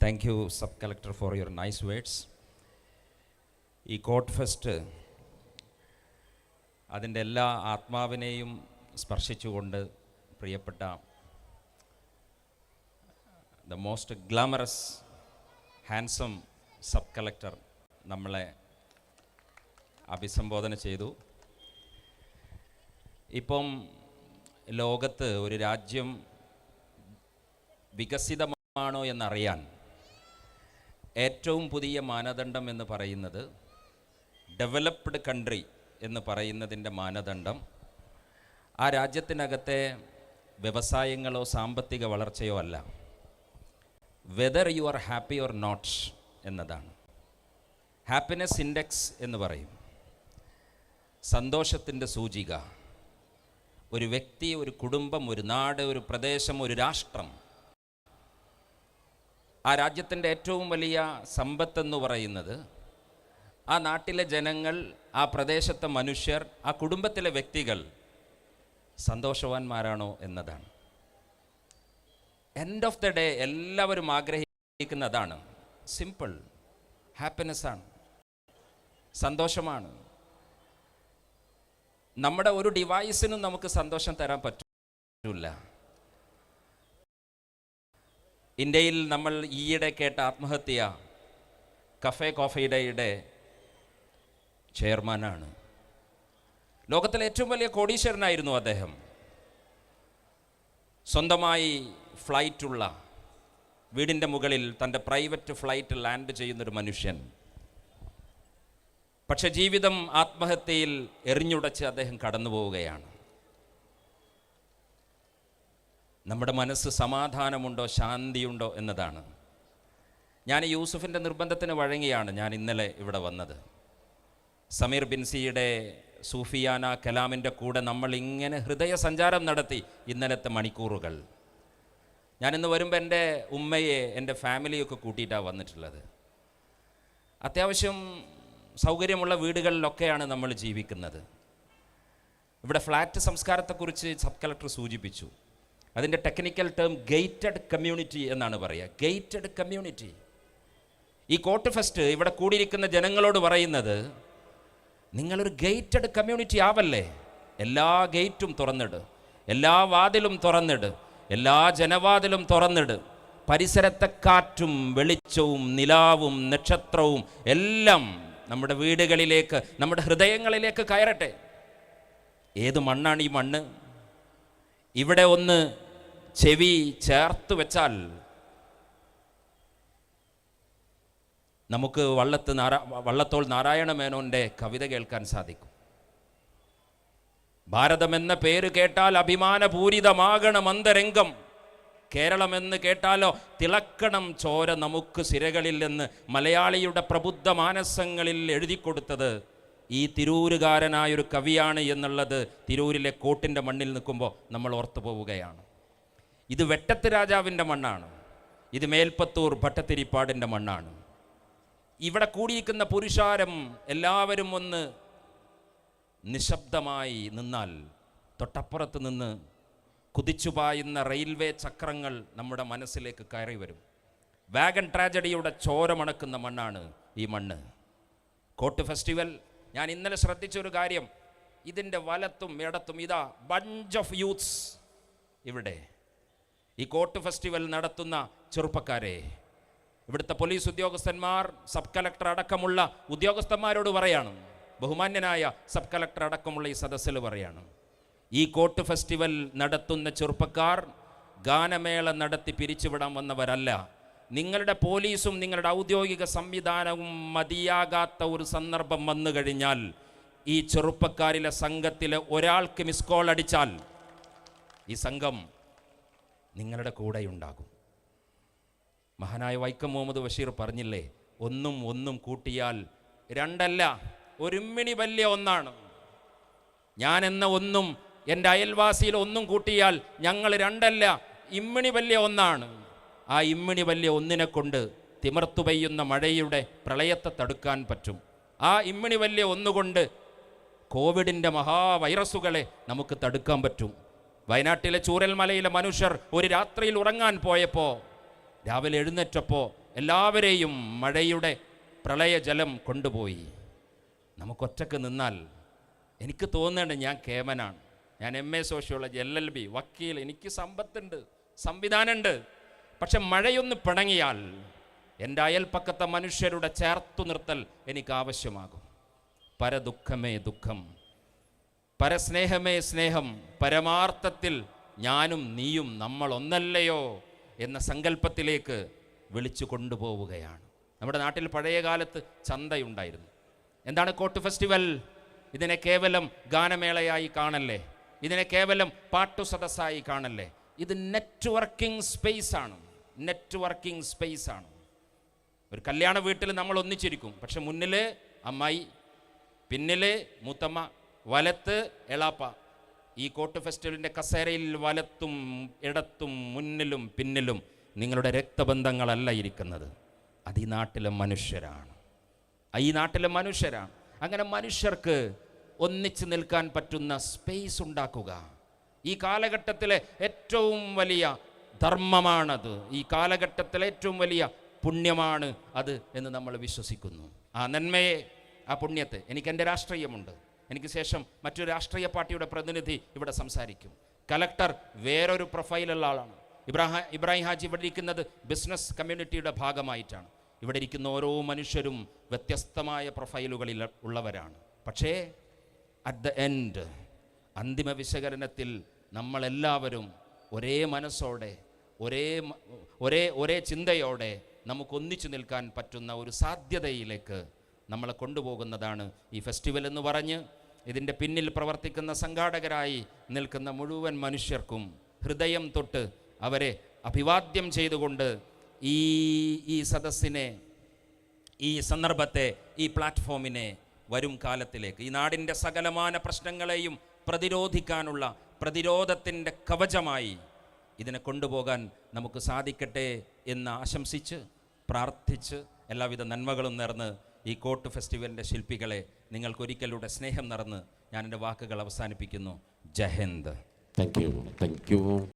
Thank you sub collector for your nice words ഈ കോട്ട് fest അതിന്റെ എല്ലാ ആത്മാവിനെയും സ്പർശിച്ചുകൊണ്ട് പ്രിയപ്പെട്ട the most glamorous handsome sub collector നമ്മളെ അഭിസംബോധന ചെയ്തു. ഇപ്പം ലോകത്ത് ഒരു രാജ്യം വികസിതമാണോ എന്നറിയാൻ ഏറ്റവും പുതിയ മാനദണ്ഡം എന്ന് പറയുന്നത് ഡെവലപ്ഡ് കൺട്രി എന്ന് പറയുന്നതിന്റെ മാനദണ്ഡം. ആ രാജ്യത്തിനകത്തെ വ്യവസായങ്ങളോ സാമ്പത്തിക വളർച്ചയോ അല്ല. Whether you are happy or not എന്നതാണ്. ഹാപ്പിനെസ് ഇൻഡെക്സ് എന്ന് പറയും. സന്തോഷത്തിന്റെ സൂചിക. ഒരു വ്യക്തി ഒരു കുടുംബം ഒരു നാട് ഒരു പ്രദേശം ഒരു രാഷ്ട്രം ആ രാജ്യത്തിന്റെ ഏറ്റവും വലിയ സമ്പത്തെന്ന് പറയുന്നത് ആ നാട്ടിലെ ജനങ്ങൾ ആ പ്രദേശത്തെ മനുഷ്യർ ആ കുടുംബത്തിലെ വ്യക്തികൾ സന്തോഷവാന്മാരാണോ എന്നതാണ്. എൻഡ് ഓഫ് ദ ഡേ എല്ലാവരും ആഗ്രഹിക്കുന്നതാണ്. സിമ്പിൾ ഹാപ്പിനെസ്സാണ് സന്തോഷമാണ്. നമ്മുടെ ഒരു ഡിവൈസിനും നമുക്ക് സന്തോഷം തരാൻ പറ്റില്ല ഇന്ത്യയിൽ നമ്മൾ ഈയിടെ കേട്ട ആത്മഹത്യ കഫേ കോഫിയുടെ ചെയർമാനാണ്. ലോകത്തിലെ ഏറ്റവും വലിയ കോടീശ്വരനായിരുന്നു അദ്ദേഹം. സ്വന്തമായി ഫ്ലൈറ്റുള്ള വീടിന്റെ മുകളിൽ തന്റെ പ്രൈവറ്റ് ഫ്ലൈറ്റ് ലാൻഡ് ചെയ്യുന്നൊരു മനുഷ്യൻ. പക്ഷെ ജീവിതം ആത്മഹത്യയിൽ എറിഞ്ഞുടച്ച് അദ്ദേഹം കടന്നു പോവുകയാണ് നമ്മുടെ മനസ്സ് സമാധാനമുണ്ടോ ശാന്തിയുണ്ടോ എന്നതാണ്. ഞാൻ യൂസുഫിന്റെ നിർബന്ധത്തിന് വഴങ്ങിയാണ് ഞാൻ ഇന്നലെ ഇവിടെ വന്നത്. സമീർ ബിൻസിയുടെ സൂഫിയാന കലാമിന്റെ കൂടെ നമ്മൾ ഇങ്ങനെ ഹൃദയ സഞ്ചാരം നടത്തി ഇന്നലത്തെ മണിക്കൂറുകൾ. ഞാനിന്ന് വരുമ്പോൾ എന്റെ ഉമ്മയെ എന്റെ ഫാമിലിയൊക്കെ കൂട്ടിയിട്ടാണ് വന്നിട്ടുള്ളത്. അത്യാവശ്യം സൗകര്യമുള്ള വീടുകളിലൊക്കെയാണ് നമ്മൾ ജീവിക്കുന്നത്. ഇവിടെ ഫ്ലാറ്റ് സംസ്കാരത്തെക്കുറിച്ച് സബ് കളക്ടർ സൂചിപ്പിച്ചു. അതിന്റെ ടെക്നിക്കൽ ടേം ഗേറ്റഡ് കമ്മ്യൂണിറ്റി എന്നാണ് പറയുക. ഗേറ്റഡ് കമ്മ്യൂണിറ്റി ഈ കോട്ട് ഫെസ്റ്റ് ഇവിടെ കൂടിയിരിക്കുന്ന ജനങ്ങളോട് പറയുന്നത് നിങ്ങളൊരു ഗേറ്റഡ് കമ്മ്യൂണിറ്റി ആവല്ലേ? എല്ലാ ഗേറ്റും തുറന്നിട്. എല്ലാ വാതിലും തുറന്നിട്. എല്ലാ ജനവാതിലും തുറന്നിട്. പരിസരത്തെ കാറ്റും വെളിച്ചവും നിലാവും നക്ഷത്രവും എല്ലാം നമ്മുടെ വീടുകളിലേക്ക് നമ്മുടെ ഹൃദയങ്ങളിലേക്ക് കയറട്ടെ. ഏത് മണ്ണാണ് ഈ മണ്ണ്? ഇവിടെ ഒന്ന് ചെവി ചേർത്ത് വെച്ചാൽ നമുക്ക് വള്ളത്ത് നാരാ വള്ളത്തോൾ നാരായണ മേനോന്റെ കവിത കേൾക്കാൻ സാധിക്കും. ഭാരതമെന്ന പേര് കേട്ടാൽ അഭിമാനപൂരിതമാകണം അന്തരംഗം. കേരളമെന്ന് കേട്ടാലോ തിളക്കണം ചോര നമുക്ക് സിരകളിൽ എന്ന് മലയാളിയുടെ പ്രബുദ്ധ മാനസങ്ങളിൽ എഴുതി കൊടുത്തത് ഈ തിരൂരുകാരനായൊരു കവിയാണ് എന്നുള്ളത് തിരൂരിലെ കോട്ടിന്റെ മണ്ണിൽ നിൽക്കുമ്പോൾ നമ്മൾ ഓർത്തു പോവുകയാണ് ഇത് വെട്ടത്ത് രാജാവിന്റെ മണ്ണാണ്. ഇത് മേൽപ്പത്തൂർ ഭട്ടത്തിരിപ്പാടിന്റെ മണ്ണാണ്. ഇവിടെ കൂടിയിരിക്കുന്ന പുരുഷാരം എല്ലാവരും ഒന്ന് നിശബ്ദമായി നിന്നാൽ തൊട്ടപ്പുറത്ത് നിന്ന് കുതിച്ചുപായുന്ന റെയിൽവേ ചക്രങ്ങൾ നമ്മുടെ മനസ്സിലേക്ക് കയറി വരും. വാഗൺ ട്രാജഡിയുടെ ചോരമണക്കുന്ന മണ്ണാണ് ഈ മണ്ണ്. കോട്ട് ഫെസ്റ്റിവൽ ഞാൻ ഇന്നലെ ശ്രദ്ധിച്ചൊരു കാര്യം. ഇതിന്റെ വലത്തും ഇടത്തും ഇതാ ബഞ്ച് ഓഫ് യൂത്ത്സ് ഇവിടെ. ഈ കോട്ട് ഫെസ്റ്റിവൽ നടത്തുന്ന ചെറുപ്പക്കാരെ ഇവിടുത്തെ പോലീസ് ഉദ്യോഗസ്ഥന്മാർ സബ് കലക്ടർ അടക്കമുള്ള ഉദ്യോഗസ്ഥന്മാരോട് പറയാണ്. ബഹുമാന്യനായ സബ് കലക്ടർ അടക്കമുള്ള ഈ സദസ്സിൽ പറയാണ്. ഈ കോട്ട് ഫെസ്റ്റിവൽ നടത്തുന്ന ചെറുപ്പക്കാർ ഗാനമേള നടത്തി പിരിച്ചുവിടാൻ വന്നവരല്ല. നിങ്ങളുടെ പോലീസും നിങ്ങളുടെ ഔദ്യോഗിക സംവിധാനവും മതിയാകാത്ത ഒരു സന്ദർഭം വന്നു കഴിഞ്ഞാൽ ഈ ചെറുപ്പക്കാരിലെ സംഘത്തിലെ ഒരാൾക്ക് മിസ് കോൾ അടിച്ചാൽ ഈ സംഘം നിങ്ങളുടെ കൂടെയുണ്ടാകും മഹാനായ വൈക്കം മുഹമ്മദ് ബഷീർ പറഞ്ഞില്ലേ ഒന്നും ഒന്നും കൂട്ടിയാൽ രണ്ടല്ല ഒരുമ്മിണി വല്യ ഒന്നാണ്. ഞാൻ എന്ന ഒന്നും എന്റെ അയൽവാസിയിൽ ഒന്നും കൂട്ടിയാൽ ഞങ്ങൾ രണ്ടല്ല ഇമ്മിണി വല്യ ഒന്നാണ്. ആ ഇമ്മിണി വല്യ ഒന്നിനെ കൊണ്ട് തിമർത്തു പെയ്യുന്ന മഴയുടെ പ്രളയത്തെ തടുക്കാൻ പറ്റും. ആ ഇമ്മിണി വല്യ ഒന്നുകൊണ്ട് കോവിഡിന്റെ മഹാവൈറസുകളെ നമുക്ക് തടുക്കാൻ പറ്റും. വയനാട്ടിലെ ചൂരൽമലയിലെ മനുഷ്യർ ഒരു രാത്രിയിൽ ഉറങ്ങാൻ പോയപ്പോൾ രാവിലെ എഴുന്നേറ്റപ്പോൾ എല്ലാവരെയും മഴയുടെ പ്രളയജലം കൊണ്ടുപോയി. നമുക്കൊറ്റക്ക് നിന്നാൽ എനിക്ക് തോന്നേണ്ട ഞാൻ കേമനാണ്. ഞാൻ M A sociology L L B വക്കീൽ എനിക്ക് സമ്പത്തുണ്ട് സംവിധാനമുണ്ട്. പക്ഷെ മഴയൊന്ന് പിണങ്ങിയാൽ എന്റെ അയൽപ്പക്കത്തെ മനുഷ്യരുടെ ചേർത്തു നിർത്തൽ എനിക്ക് ആവശ്യമാകും. പരദുഃഖമേ ദുഃഖം. പരസ്നേഹമേ സ്നേഹം പരമാർത്ഥത്തിൽ ഞാനും നീയും നമ്മൾ ഒന്നല്ലയോ എന്ന സങ്കല്പത്തിലേക്ക് വിളിച്ചു കൊണ്ടുപോവുകയാണ്. നമ്മുടെ നാട്ടിൽ പഴയ കാലത്ത് ചന്തയുണ്ടായിരുന്നു. എന്താണ് കോട്ട് ഫെസ്റ്റിവൽ? ഇതിനെ കേവലം ഗാനമേളയായി കാണല്ലേ? ഇതിനെ കേവലം പാട്ടു സദസ്സായി കാണല്ലേ? ഇത് നെറ്റ്വർക്കിംഗ് സ്പേസ് ആണ് നെറ്റ്വർക്കിംഗ് സ്പേസ് ആണ് ഒരു കല്യാണ വീട്ടിൽ നമ്മൾ ഒന്നിച്ചിരിക്കും. പക്ഷെ മുന്നിൽ അമ്മായി പിന്നിൽ മൂത്തമ്മ വലത്ത് എളാപ്പ. ഈ കോട്ട് ഫെസ്റ്റിവലിന്റെ കസേരയിൽ വലത്തും ഇടത്തും മുന്നിലും പിന്നിലും നിങ്ങളുടെ രക്തബന്ധങ്ങളല്ല ഇരിക്കുന്നത്. അത് ഈ നാട്ടിലെ മനുഷ്യരാണ്. ഈ നാട്ടിലെ മനുഷ്യരാണ്. അങ്ങനെ മനുഷ്യർക്ക് ഒന്നിച്ച് നിൽക്കാൻ പറ്റുന്ന സ്പേസ് ഉണ്ടാക്കുക. ഈ കാലഘട്ടത്തിലെ ഏറ്റവും വലിയ ധർമ്മമാണത്. ഈ കാലഘട്ടത്തിലെ ഏറ്റവും വലിയ പുണ്യമാണ് അത് എന്ന് നമ്മൾ വിശ്വസിക്കുന്നു. ആ നന്മയെ ആ പുണ്യത്തെ എനിക്ക് എന്റെ രാഷ്ട്രീയമുണ്ട്. എനിക്ക് ശേഷം മറ്റൊരു രാഷ്ട്രീയ പാർട്ടിയുടെ പ്രതിനിധി ഇവിടെ സംസാരിക്കും. കലക്ടർ വേറൊരു പ്രൊഫൈലുള്ള ആളാണ്. ഇബ്രാഹിം ഇബ്രാഹിം ഹാജി ഇവിടെ ഇരിക്കുന്നത് ബിസിനസ് കമ്മ്യൂണിറ്റിയുടെ ഭാഗമായിട്ടാണ്. ഇവിടെ ഇരിക്കുന്ന ഓരോ മനുഷ്യരും വ്യത്യസ്തമായ പ്രൊഫൈലുകളിൽ ഉള്ളവരാണ്. പക്ഷേ അറ്റ് ദ എൻഡ് അന്തിമ വിശകലനത്തിൽ നമ്മളെല്ലാവരും ഒരേ മനസ്സോടെ ഒരേ ഒരേ ഒരേ ചിന്തയോടെ നമുക്കൊന്നിച്ചു നിൽക്കാൻ പറ്റുന്ന ഒരു സാധ്യതയിലേക്ക് നമ്മളെ കൊണ്ടുപോകുന്നതാണ് ഈ ഫെസ്റ്റിവൽ എന്ന് പറഞ്ഞ് ഇതിന്റെ പിന്നിൽ പ്രവർത്തിക്കുന്ന സംഘാടകരായി നിൽക്കുന്ന മുഴുവൻ മനുഷ്യർക്കും ഹൃദയം തൊട്ട് അവരെ അഭിവാദ്യം ചെയ്തുകൊണ്ട് ഈ ഈ സദസ്സിനെ ഈ സന്ദർഭത്തെ ഈ പ്ലാറ്റ്ഫോമിനെ വരും കാലത്തിലേക്ക് ഈ നാടിന്റെ സകലമാന പ്രശ്നങ്ങളെയും പ്രതിരോധിക്കാനുള്ള പ്രതിരോധത്തിന്റെ കവചമായി ഇതിനെ കൊണ്ടുപോകാൻ നമുക്ക് സാധിക്കട്ടെ എന്ന് ആശംസിച്ച് പ്രാർത്ഥിച്ച് എല്ലാവിധ നന്മകളും നേർന്ന് ഈ കോട്ട് ഫെസ്റ്റിവലിന്റെ ശില്പികളെ നിങ്ങൾക്കൊരിക്കലൂടെ സ്നേഹം നിറന്ന് ഞാൻ എന്റെ വാക്കുകൾ അവസാനിപ്പിക്കുന്നു. ജഹന്ദ് താങ്ക് യു താങ്ക് you.